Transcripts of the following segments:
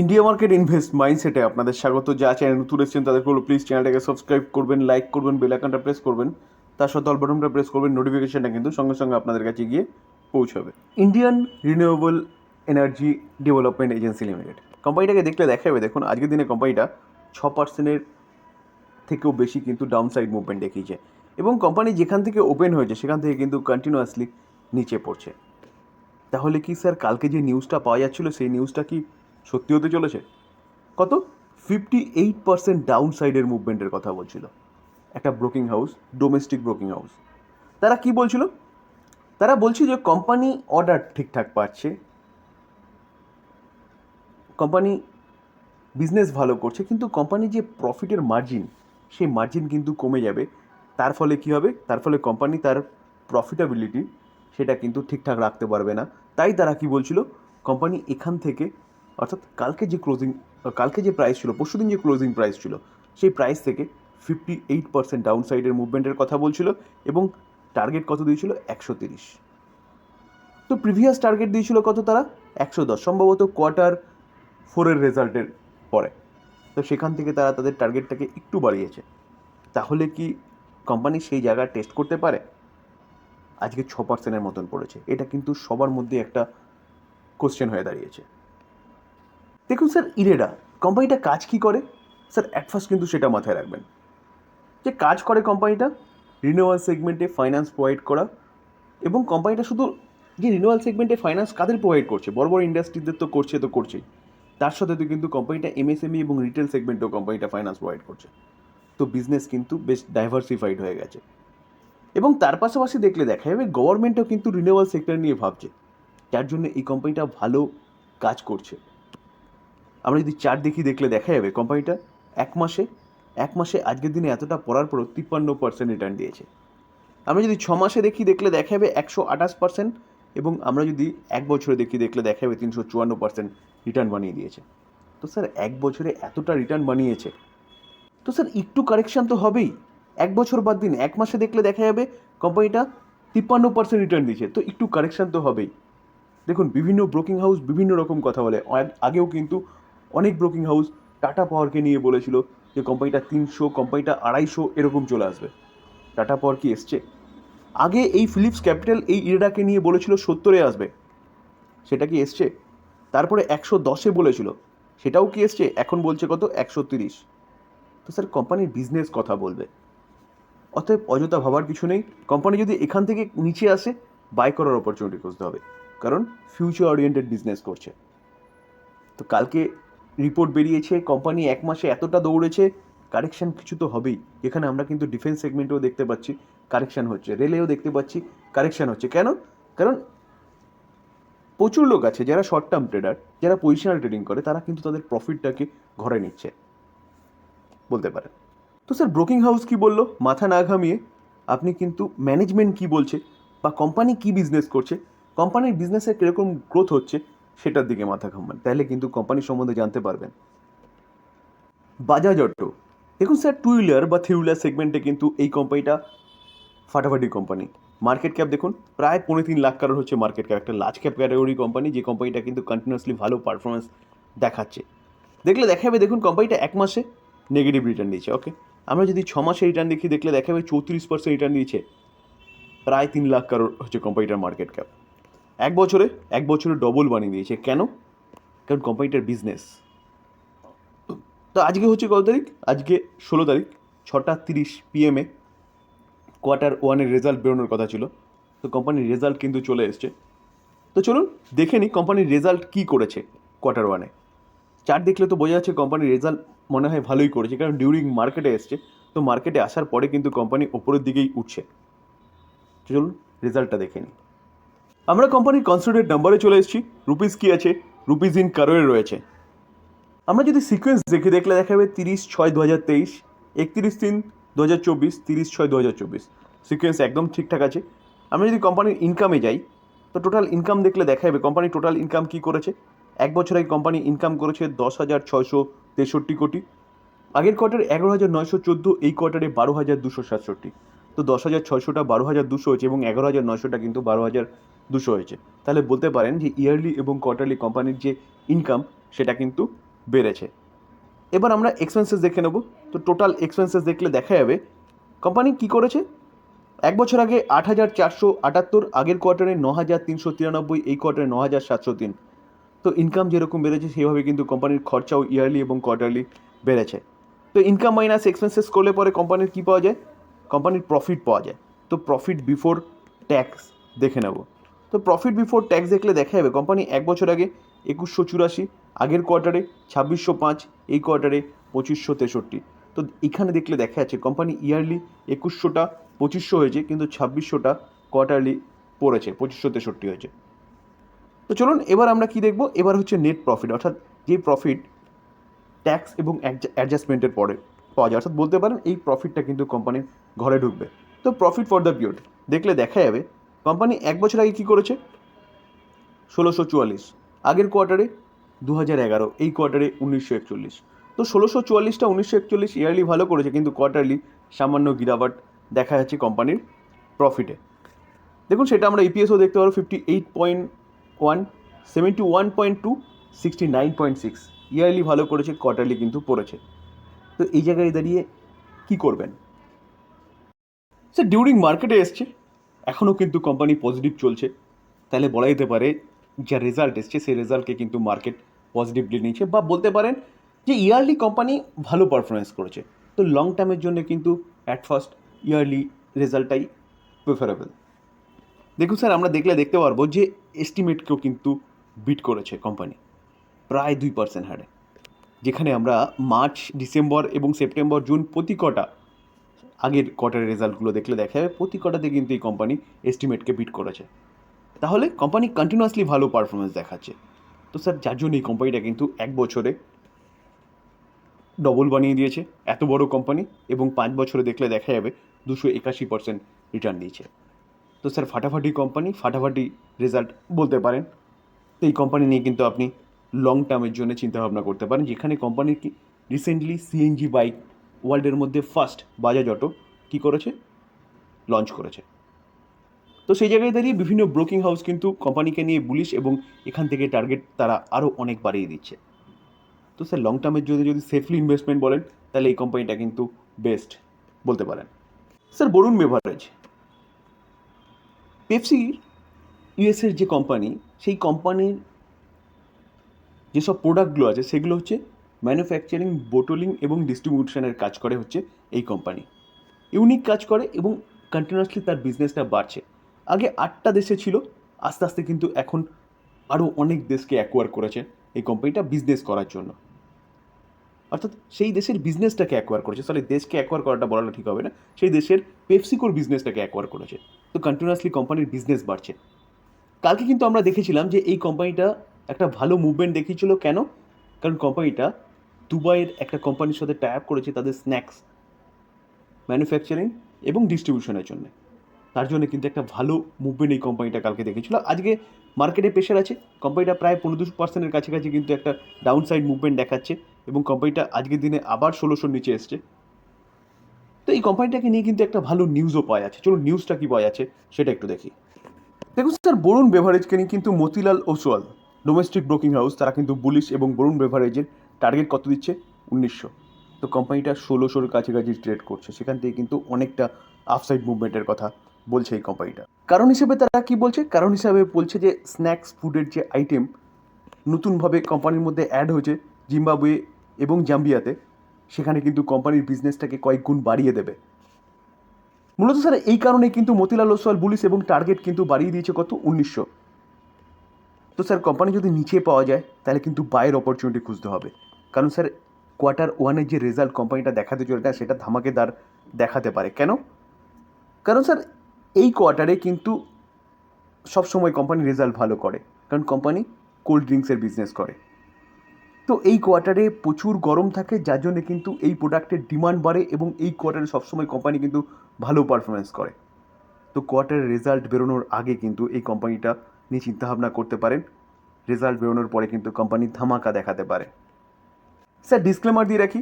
India market invest মাইন্ডসেটে আপনাদের স্বাগত। যা চ্যানেল নতুন এসেছেন তাদের বলব প্লিজ চ্যানেলটাকে সাবস্ক্রাইব করবেন লাইক করবেন বেল আইকনটা প্রেস করবেন। তার সাথে অল বাটনটা প্রেস করবেন নোটিফিকেশনটা কিন্তু সঙ্গে সঙ্গে আপনাদের কাছে গিয়ে পৌঁছাবে। Indian renewable energy development agency limited কোম্পানিটাকে দেখলে দেখা যাবে দেখুন, আজকের দিনে কোম্পানিটা ছ পার্সেন্টের থেকেও বেশি কিন্তু ডাউন সাইড মুভমেন্ট দেখিয়েছে। এবং কোম্পানি যেখান থেকে ওপেন হয়েছে, সেখান থেকে কিন্তু কন্টিনিউয়াসলি নিচে পড়ছে। তাহলে কি স্যার কালকে যে নিউজটা পাওয়া যাচ্ছিল, সেই নিউজটা কি সত্যি হতে চলেছে? কত? ফিফটি এইট পার্সেন্ট ডাউন সাইডের মুভমেন্টের কথা বলছিল। একটা broking house domestic broking house তারা কি বলছিল? তারা বলছে যে কোম্পানি অর্ডার ঠিকঠাক পাচ্ছে। কোম্পানি বিজনেস ভালো করছে, কিন্তু কোম্পানি যে প্রফিটের মার্জিন সেই মার্জিন কিন্তু কমে যাবে। তার ফলে কি হবে? তার ফলে কোম্পানি তার প্রফিটাবিলিটি সেটা কিন্তু ঠিকঠাক রাখতে পারবে না। তাই তারা কি বলছিল? কোম্পানি এখান থেকে অর্থাৎ কালকে যে ক্লোজিং কালকে যে প্রাইস ছিল পরশুদিন যে ক্লোজিং প্রাইস ছিল, সেই প্রাইস থেকে ফিফটি এইট পার্সেন্ট ডাউন সাইডের মুভমেন্টের কথা বলছিল এবং টার্গেট কত দিয়েছিল? একশো তিরিশ। তো প্রিভিয়াস টার্গেট দিয়েছিল কত তারা? একশো দশ, সম্ভবত কোয়ার্টার ফোরের রেজাল্টের পরে। তো সেখান থেকে তারা তাদের টার্গেটটাকে একটু বাড়িয়েছে। তাহলে কি কোম্পানি সেই জায়গা টেস্ট করতে পারে? আজকে ছ পার্সেন্টের মতন পড়েছে। এটা কিন্তু সবার মধ্যে একটা কোশ্চেন হয়ে দাঁড়িয়েছে। দেখুন স্যার, ইরেডা, কোম্পানিটা কাজ কি করে? স্যার অ্যাট ফার্স্ট কিন্তু সেটা মাথায় রাখবেন। যে কাজ করে কোম্পানিটা রিনিউয়াল সেগমেন্টে ফাইন্যান্স প্রোভাইড করা এবং কোম্পানিটা শুধু যে রিনিউয়াল সেগমেন্টে ফাইন্যান্স কাদের প্রোভাইড করছে? বড় বড় ইন্ডাস্ট্রিদের তো করছে, তো করছেই। তার সাথে তো কিন্তু কোম্পানিটা এমএসএমই এবং রিটেল সেগমেন্টেও কোম্পানিটা ফাইন্যান্স প্রোভাইড করছে। তো বিজনেস কিন্তু বেশ ডাইভার্সিফাইড হয়ে গেছে। এবং তার পাশাপাশি দেখলে দেখা যাবে গভর্নমেন্টও কিন্তু রিনিউয়াল সেক্টর নিয়ে ভাবছে। যার জন্য এই কোম্পানিটা ভালো কাজ করছে। আমরা যদি চার দেখি, দেখলে দেখা যাবে কোম্পানিটা এক মাসে এক মাসে আজকের দিনে এতটা পড়ার পরও তিপ্পান্ন পার্সেন্ট রিটার্ন দিয়েছে। আমরা যদি ছ মাসে দেখি, দেখলে দেখা যাবে একশো আঠাশ পার্সেন্ট এবং আমরা যদি এক বছরে দেখি, দেখলে দেখা যাবে তিনশো চুয়ান্ন পার্সেন্ট রিটার্ন বানিয়ে দিয়েছে। তো স্যার, এক বছরে এতটা রিটার্ন বানিয়েছে। তো স্যার, একটু কারেকশান তো হবেই। এক বছর বাদ দিন, এক মাসে দেখলে দেখা যাবে কোম্পানিটা তিপ্পান্ন পার্সেন্ট রিটার্ন দিয়েছে। তো একটু কারেকশান তো হবেই। দেখুন, বিভিন্ন ব্রোকিং হাউস বিভিন্ন রকম কথা বলে। আগেও কিন্তু অনেক ব্রোকিং হাউস টাটা পাওয়ারকে নিয়ে বলেছিল যে কোম্পানিটা তিনশো কোম্পানিটা আড়াইশো এরকম চলে আসবে। টাটা পাওয়ার কি এসছে? আগে এই ফিলিপস ক্যাপিটাল এই ইরেডাকে নিয়ে বলেছিল সত্তরে আসবে। সেটা কি এসছে? তারপরে একশো দশে বলেছিল। সেটাও কি এসছে? এখন বলছে কত? একশো তিরিশ। তো স্যার কোম্পানির বিজনেস কথা বলবে। অতএব অযথা ভাবার কিছু নেই। কোম্পানি যদি এখান থেকে নিচে আসে বাই করার অপরচুনিটি খুঁজতে হবে। কারণ ফিউচার ওরিয়েন্টেড বিজনেস করছে। তো কালকে রিপোর্ট বেরিয়েছে কোম্পানি এক মাসে এতটা দৌড়েছে কারেকশন কিছু তো হবেই। এখানে আমরা কিন্তু ডিফেন্স সেগমেন্টেও দেখতে পাচ্ছি কারেকশন হচ্ছে। রেলেও দেখতে পাচ্ছি কারেকশন হচ্ছে। কেন? কারণ প্রচুর লোক আছে, যারা শর্ট টার্ম ট্রেডার যারা পজিশনাল ট্রেডিং করে, তারা কিন্তু তাদের প্রফিটটাকে ঘরে নিচ্ছে। বলতে পারেন। তো স্যার ব্রোকিং হাউস কি বলল? মাথা না ঘামিয়ে আপনি কিন্তু ম্যানেজমেন্ট কি বলছে? বা কোম্পানি কি বিজনেস করছে? কোম্পানির বিজনেসের কীরকম গ্রোথ হচ্ছে? সেটার দিকে মাথা ঘামান তাহলে কিন্তু কোম্পানি সম্বন্ধে জানতে পারবেন। বাজাজ অটো। দেখুন স্যার টু হুইলার বা থ্রি হুইলার সেগমেন্টে কিন্তু এই কোম্পানিটা ফাটাফাটি কোম্পানি মার্কেট ক্যাপ দেখুন, প্রায় পৌনে তিন লাখ কারোর হচ্ছে মার্কেট ক্যাপ একটা লার্জ ক্যাপ ক্যাটাগরি কোম্পানি যে কোম্পানিটা কিন্তু কন্টিনিউয়াসলি ভালো পারফরমেন্স দেখাচ্ছে। দেখলে দেখা যাবে দেখুন কোম্পানিটা এক মাসে নেগেটিভ রিটার্ন দিয়েছে ওকে আমরা যদি ছ মাসে রিটার্ন দেখি, দেখলে দেখা যাবে চৌত্রিশ পার্সেন্ট রিটার্ন দিয়েছে। প্রায় তিন লাখ কারোর হচ্ছে কোম্পানিটার মার্কেট ক্যাপ এক বছরে এক বছরে ডবল বানিয়ে দিয়েছে। কেন? কারণ কোম্পানিটার বিজনেস তো আজকে হচ্ছে কত তারিখ? আজকে ষোলো তারিখ, ছটা তিরিশ পিএমে কোয়ার্টার ওয়ানের রেজাল্ট বেরোনোর কথা ছিল। তো কোম্পানির রেজাল্ট কিন্তু চলে এসছে। তো চলুন দেখে নিই কোম্পানির রেজাল্ট কী করেছে কোয়ার্টার ওয়ানে চার দেখলে তো বোঝা যাচ্ছে কোম্পানির রেজাল্ট মনে হয় ভালোই করেছে, কারণ ডিউরিং মার্কেটে এসছে। তো মার্কেটে আসার পরে কিন্তু কোম্পানি ওপরের দিকেই উঠছে। চলুন রেজাল্টটা দেখে নিই। আমরা কোম্পানির কনসিডারেট নাম্বারে চলে এসেছি। রুপিস কি আছে? রুপিস ইন কারোয়ে রয়েছে। আমরা যদি সিকোয়েন্স দেখে দেখলে দেখা যাবে তিরিশ ছয় দু হাজার তেইশ, একত্রিশ তিন দু হাজার চব্বিশ, তিরিশ ছয় দু হাজার চব্বিশ। সিকোয়েন্স একদম ঠিকঠাক আছে। আমরা যদি কোম্পানির ইনকামে যাই, তো টোটাল ইনকাম দেখলে দেখা যাবে কোম্পানি টোটাল ইনকাম কী করেছে? এক বছরে কোম্পানি ইনকাম করেছে দশ হাজার ছয়শো তেষট্টি কোটি। আগের কোয়ার্টারে এগারো হাজার নয়শো চোদ্দ, এই কোয়ার্টারে বারো হাজার দুশো সাতষট্টি। তো দশ হাজার ছয়শোটা বারো হাজার দুশো হয়েছে এবং এগারো হাজার নয়শোটা কিন্তু বারো হাজার দুশো হয়েছে। তাহলে বলতে পারেন যে ইয়ারলি এবং কোয়ার্টারলি কোম্পানির যে ইনকাম সেটা কিন্তু বেড়েছে। এবার আমরা এক্সপেন্সেস দেখে নেব। তো টোটাল এক্সপেন্সেস দেখলে দেখা যাবে কোম্পানি কী করেছে? এক বছর আগে আট হাজার চারশো আটাত্তর, আগের কোয়ার্টারে ন হাজার তিনশো তিরানব্বই, এই কোয়ার্টারে ন হাজার সাতশো তিন। তো ইনকাম যেরকম বেড়েছে, সেভাবে কিন্তু কোম্পানির খরচাও ইয়ারলি এবং কোয়ার্টারলি বেড়েছে। তো ইনকাম মাইনাস এক্সপেন্সেস করলে পরে কোম্পানির কী পাওয়া যায়? কোম্পানির প্রফিট পাওয়া যায়। তো প্রফিট বিফোর ট্যাক্স দেখে নেব। তো প্রফিট বিফোর ট্যাক্স দেখলে দেখা যাবে। কোম্পানি এক বছর আগে একুশশো চুরাশি, আগের কোয়ার্টারে ছাব্বিশশো পাঁচ, এই কোয়ার্টারে পঁচিশশো তেষট্টি। তো এখানে দেখলে দেখা যাচ্ছে কোম্পানি ইয়ারলি একুশশোটা পঁচিশশো হয়েছে, কিন্তু ছাব্বিশশোটা কোয়ার্টারলি পড়েছে, পঁচিশশো তেষট্টি হয়েছে। তো চলুন এবার আমরা কি দেখব? এবার হচ্ছে নেট প্রফিট অর্থাৎ যে প্রফিট ট্যাক্স এবং অ্যাডজাস্টমেন্টের পরে পাওয়া যায়। অর্থাৎ বলতে পারেন এই প্রফিটটা কিন্তু কোম্পানির ঘরে ঢুকবে। তো প্রফিট ফর দ্য পিরিয়ড দেখলে দেখা যাবে কোম্পানি এক বছর আগে কী করেছে? ষোলোশো চুয়াল্লিশ। আগের কোয়ার্টারে দু হাজার এগারো, এই কোয়ার্টারে উনিশশো একচল্লিশ। তো ষোলোশো চুয়াল্লিশটা উনিশশো একচল্লিশ ইয়ারলি ভালো করেছে, কিন্তু কোয়ার্টারলি সামান্য গিরাবাট দেখা যাচ্ছে কোম্পানির প্রফিটে দেখুন, সেটা আমরা ইপিএসও দেখতে পারব fifty eight point one seventy one point two sixty nine point six yearly ভালো করেছে কোয়ার্টারলি কিন্তু পড়েছে। তো এই জায়গায় দাঁড়িয়ে কী করবেন? স্যার ডিউরিং মার্কেটে এসছে। এখনও কিন্তু কোম্পানি পজিটিভ চলছে। তাহলে বলা যেতে পারে যা রেজাল্ট এসছে, সেই রেজাল্টকে কিন্তু মার্কেট পজিটিভলি নিয়েছে বা বলতে পারেন যে ইয়ারলি কোম্পানি ভালো পারফরমেন্স করেছে। তো লং টার্মের জন্য কিন্তু অ্যাট ফার্স্ট ইয়ারলি রেজাল্টটাই প্রেফারেবল দেখুন স্যার আমরা দেখলে দেখতে পারব যে এস্টিমেটকেও কিন্তু বিট করেছে কোম্পানি প্রায় দুই পার্সেন্ট হারে। যেখানে আমরা মার্চ ডিসেম্বর এবং সেপ্টেম্বর জুন প্রতি কটা আগের কোয়ার্টারের রেজাল্টগুলো দেখলে দেখা যাবে প্রতি কটাতে কিন্তু এই কোম্পানি এস্টিমেটকে বিট করেছে। তাহলে কোম্পানি কন্টিনিউয়াসলি ভালো পারফরমেন্স দেখাচ্ছে। তো স্যার যার জন্য এই কোম্পানিটা কিন্তু এক বছরে ডবল বানিয়ে দিয়েছে, এত বড় কোম্পানি এবং পাঁচ বছরে দেখলে দেখা যাবে দুশো একাশি পার্সেন্ট রিটার্ন দিয়েছে। তো স্যার ফাটাফাটি কোম্পানি ফাটাফাটি রেজাল্ট বলতে পারেন। তো এই কোম্পানি নিয়ে কিন্তু আপনি লং টার্মের জন্য চিন্তাভাবনা করতে পারেন। যেখানে কোম্পানির রিসেন্টলি সিএনজি বাইক ওয়ার্ল্ডের মধ্যে ফার্স্ট বাজাজ অটো কী করেছে? লঞ্চ করেছে। তো সেই জায়গায় দাঁড়িয়ে বিভিন্ন ব্রোকিং হাউস কিন্তু কোম্পানিকে নিয়ে বুলিশ এবং এখান থেকে টার্গেট তারা আরও অনেক বাড়িয়ে দিচ্ছে। তো স্যার লং টার্মের জন্য যদি সেফলি ইনভেস্টমেন্ট বলেন, তাহলে এই কোম্পানিটা কিন্তু বেস্ট বলতে পারেন। স্যার বরুণ বেভারেজ পেপসি ইউএসের যে কোম্পানি সেই কোম্পানির যেসব প্রোডাক্টগুলো আছে, সেগুলো হচ্ছে ম্যানুফ্যাকচারিং, বোটলিং এবং ডিস্ট্রিবিউশনের কাজ করে হচ্ছে এই কোম্পানি। ইউনিক কাজ করে এবং কন্টিনিউয়াসলি তার বিজনেসটা বাড়ছে। আগে আটটা দেশে ছিল, আস্তে আস্তে কিন্তু এখন আরও অনেক দেশকে অ্যাকোয়ার করেছে এই কোম্পানিটা বিজনেস করার জন্য। অর্থাৎ সেই দেশের বিজনেসটাকে অ্যাকোয়ার করেছে। সরি, দেশকে অ্যাকোয়ার করাটা বলাটা ঠিক হবে না। সেই দেশের পেপসিকোর বিজনেসটাকে অ্যাকোয়ার করেছে। তো কন্টিনিউয়াসলি কোম্পানির বিজনেস বাড়ছে। কালকে কিন্তু আমরা দেখেছিলাম যে এই কোম্পানিটা একটা ভালো মুভমেন্ট দেখিয়েছিল। কেন? কারণ কোম্পানিটা দুবাইয়ের একটা কোম্পানির সাথে টাই আপ করেছে তাদের স্ন্যাক্স ম্যানুফ্যাকচারিং এবং ডিস্ট্রিবিউশনের জন্য। তার জন্য কিন্তু একটা ভালো মুভমেন্ট এই কোম্পানিটা কালকে দেখেছিল। আজকে মার্কেটে প্রেশার আছে। কোম্পানিটা প্রায় পনেরো দুশো পার্সেন্টের কাছাকাছি কিন্তু একটা ডাউন সাইড মুভমেন্ট দেখাচ্ছে এবং কোম্পানিটা আজকের দিনে আবার ষোলোশোর নিচে এসছে। তো এই কোম্পানিটাকে নিয়ে কিন্তু একটা ভালো নিউজও পাওয়া যাচ্ছে। চলুন নিউজটা কী পাওয়া যাচ্ছে সেটা একটু দেখি। দেখুন স্যার, বরুণ বেভারেজকে নিয়ে কিন্তু Motilal Oswal domestic broking house তারা কিন্তু বুলিশ এবং বরুণ বেভারেজের টার্গেট কত দিচ্ছে? উনিশশো। তো কোম্পানিটা ষোলোশোর কাছাকাছি ট্রেড করছে। সেখান থেকে কিন্তু অনেকটা আফসাইড মুভমেন্টের কথা বলছে এই কোম্পানিটা কারণ হিসেবে তারা কি বলছে? কারণ হিসাবে বলছে যে স্ন্যাক্স ফুডের যে আইটেম নতুনভাবে কোম্পানির মধ্যে অ্যাড হয়েছে জিম্বাবুয়ে এবং জাম্বিয়াতে, সেখানে কিন্তু কোম্পানির বিজনেসটাকে কয়েক গুণ বাড়িয়ে দেবে। মূলত স্যার, এই কারণে কিন্তু মতিলাল ওসওয়াল পুলিশ এবং টার্গেট কিন্তু বাড়িয়ে দিয়েছে কত? উনিশশো। তো স্যার কোম্পানি যদি নিচে পাওয়া যায়, তাহলে কিন্তু বায়ের অপরচুনিটি খুঁজতে হবে। কারণ স্যার কোয়ার্টার ওয়ানের যে রেজাল্ট কোম্পানিটা দেখাতে চলে না সেটা ধামাকেদার দেখাতে পারে। কেন? কারণ স্যার, এই কোয়ার্টারে কিন্তু সবসময় কোম্পানি রেজাল্ট ভালো করে। কারণ কোম্পানি কোল্ড ড্রিঙ্কসের বিজনেস করে। তো এই কোয়ার্টারে প্রচুর গরম থাকে, যার জন্য কিন্তু এই প্রোডাক্টের ডিমান্ড বাড়ে এবং এই কোয়ার্টারে সবসময় কোম্পানি কিন্তু ভালো পারফরমেন্স করে। তো কোয়ার্টারের রেজাল্ট বেরোনোর আগে কিন্তু এই কোম্পানিটা নিয়ে চিন্তাভাবনা করতে পারেন। রেজাল্ট বেরোনোর পরে কিন্তু কোম্পানি ধামাকা দেখাতে পারে। স্যার ডিসক্লেমার দিয়ে রাখি,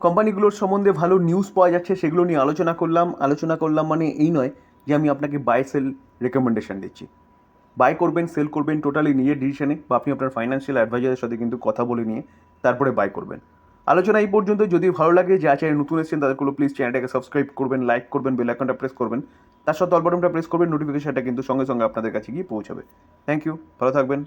কোম্পানিগুলোর সম্বন্ধে ভালো নিউজ পাওয়া যাচ্ছে, সেগুলো নিয়ে আলোচনা করলাম আলোচনা করলাম মানে এই নয় যে আমি আপনাকে বাই সেল রেকমেন্ডেশন দিচ্ছি। বাই করবেন সেল করবেন টোটালি নিজের ডিসিশনে বা আপনি আপনার ফাইন্যান্সিয়াল অ্যাডভাইজারের সাথে কিন্তু কথা বলে নিয়ে তারপরে বাই করবেন। আলোচনা এই পর্যন্ত, যদি ভালো লাগে যে আচারে নতুন এসেছেন তাদেরগুলো প্লিজ চ্যানেলটাকে সাবস্ক্রাইব করবেন লাইক করবেন বেল আইকনটা প্রেস করবেন। তার সাথে অল বাটনটা প্রেস করবেন নোটিফিকেশনটা কিন্তু সঙ্গে সঙ্গে আপনাদের কাছে গিয়ে পৌঁছাবে। থ্যাংক ইউ ভালো থাকবেন।